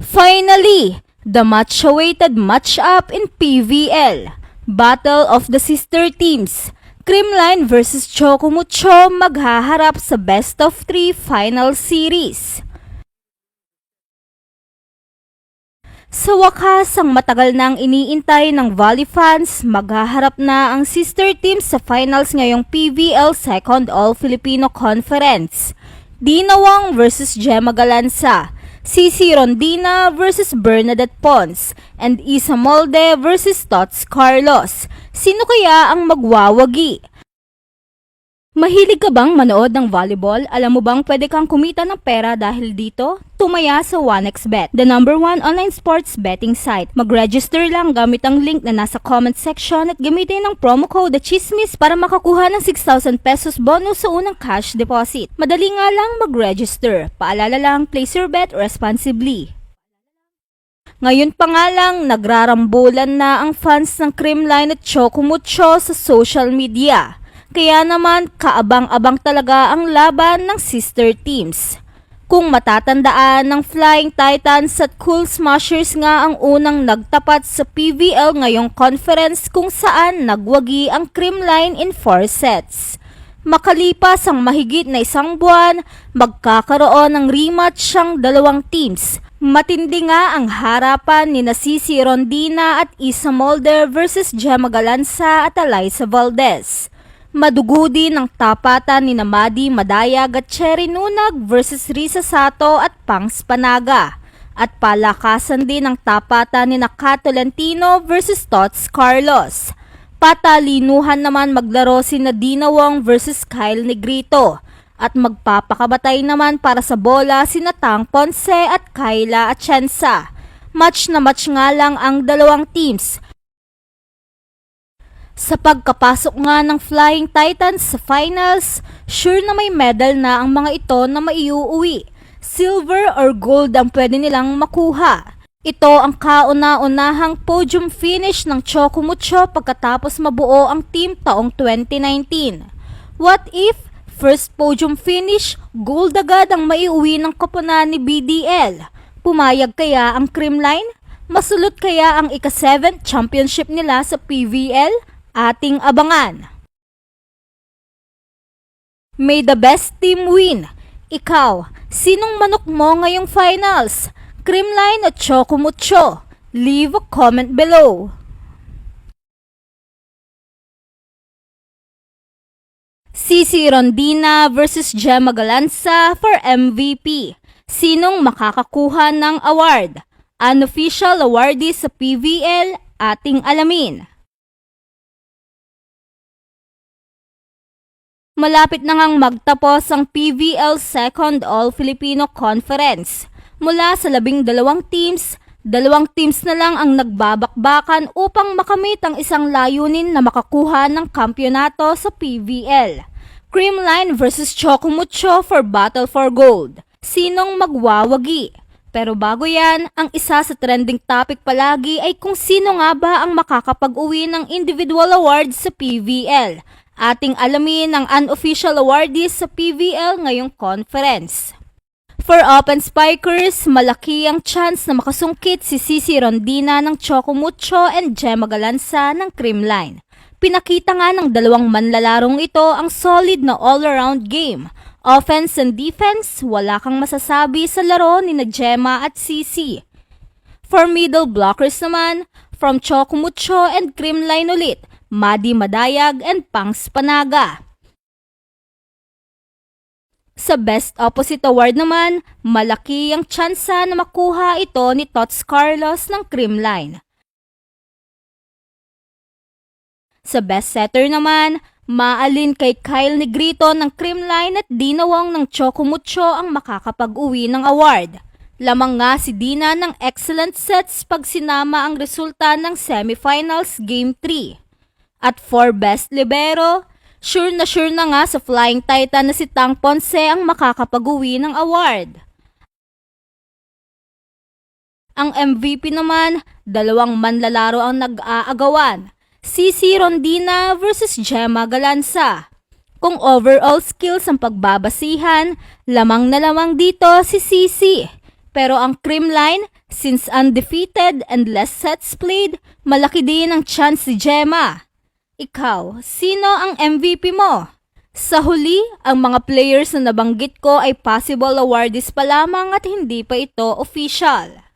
Finally, the much-awaited match-up in PVL. Battle of the Sister Teams. Creamline versus Chocomucho maghaharap sa best of 3 final series. Sa wakas, ang matagal nang iniintay ng volley fans, maghaharap na ang sister teams sa finals ngayong PVL Second All-Filipino Conference. Dinawang versus Gemma Galanza, Cici Rondina versus Bernadette Pons, and Isa Molde versus Tots Carlos. Sino kaya ang magwawagi? Mahilig ka bang manood ng volleyball? Alam mo bang pwede kang kumita ng pera dahil dito? Tumaya sa 1xBet, the number one online sports betting site. Mag-register lang gamit ang link na nasa comment section at gamitin ang promo code Chismis para makakuha ng 6,000 pesos bonus sa unang cash deposit. Madali nga lang mag-register. Paalala lang, place your bet responsibly. Ngayon pa nga lang, nagrarambulan na ang fans ng Creamline at Chocomucho sa social media. Kaya naman, kaabang-abang talaga ang laban ng sister teams. Kung matatandaan ng Flying Titans at Cool Smashers nga ang unang nagtapat sa PVL ngayong conference kung saan nagwagi ang Creamline in 4 sets. Makalipas ang mahigit na isang buwan, magkakaroon ng rematch ang dalawang teams. Matindi nga ang harapan ni Cici Rondina at Isa Mulder versus Gemma Galanza at Eliza Valdez. Madugo din ang tapatan ni Namadi Madayag at Cherry Nunag versus Risa Sato at Pangs Panaga. At palakasan din ang tapatan ni Naka Tolentino versus Tots Carlos. Patalinuhan naman maglaro si Nadina Wong versus Kyle Negrito. At magpapakabatay naman para sa bola si Natang Ponce at Kyla Atienza. Match na match nga lang ang dalawang teams sa pagkapasok nga ng Flying Titans sa finals, sure na may medal na ang mga ito na maiuuwi. Silver or gold ang pwede nilang makuha. Ito ang kauna-unahang podium finish ng Chocomucho pagkatapos mabuo ang team taong 2019. What if first podium finish, gold agad ang maiuwi ng koponan ni BDL? Pumayag kaya ang Creamline? Masulot kaya ang ika-7th championship nila sa PVL? Ating abangan. May the best team win. Ikaw, sinong manok mo ngayong finals? Creamline at Chocomucho? Leave a comment below. Cici Rondina versus Gemma Galanza for MVP. Sinong makakakuha ng award? Unofficial awardee sa PVL, ating alamin. Malapit na ngang magtapos ang PVL Second All-Filipino Conference. Mula sa labing dalawang teams, dalawang teams na lang ang nagbabakbakan upang makamit ang isang layunin na makakuha ng kampyonato sa PVL. Creamline versus Chocomucho for Battle for Gold. Sinong magwawagi? Pero bago yan, ang isa sa trending topic palagi ay kung sino nga ba ang makakapag-uwi ng individual awards sa PVL ating alamin ang unofficial awardees sa PVL ngayong conference. For open spikers, malaki ang chance na makasungkit si Cici Rondina ng Chocomucho and Gemma Galanza ng Creamline. Pinakita nga ng dalawang manlalarong ito ang solid na all-around game. Offense and defense, wala kang masasabi sa laro ni na Gemma at Cici. For middle blockers naman, from Chocomucho and Creamline ulit, Madi Madayag and Pangs Panaga. Sa Best Opposite Award naman, malaki ang tsansa na makuha ito ni Tots Carlos ng Creamline. Sa Best Setter naman, maalin kay Kyle Negrito ng Creamline at Dinawang ng Chocomucho ang makakapag-uwi ng award. Lamang nga si Dina ng excellent sets pag sinama ang resulta ng semifinals Game 3. At for Best Libero, sure na sure na nga sa Flying Titan na si Tang Ponce ang makakapag-uwi ng award. Ang MVP naman, dalawang manlalaro ang nag-aagawan. Cici Rondina versus Gemma Galanza. Kung overall skills ang pagbabasihan, lamang na lamang dito si Cici. Pero ang Creamline, Since undefeated and less sets played, malaki din ang chance si Gemma. Ikaw, sino ang MVP mo? Sa huli, ang mga players na nabanggit ko ay possible awardees pa lamang at hindi pa ito official.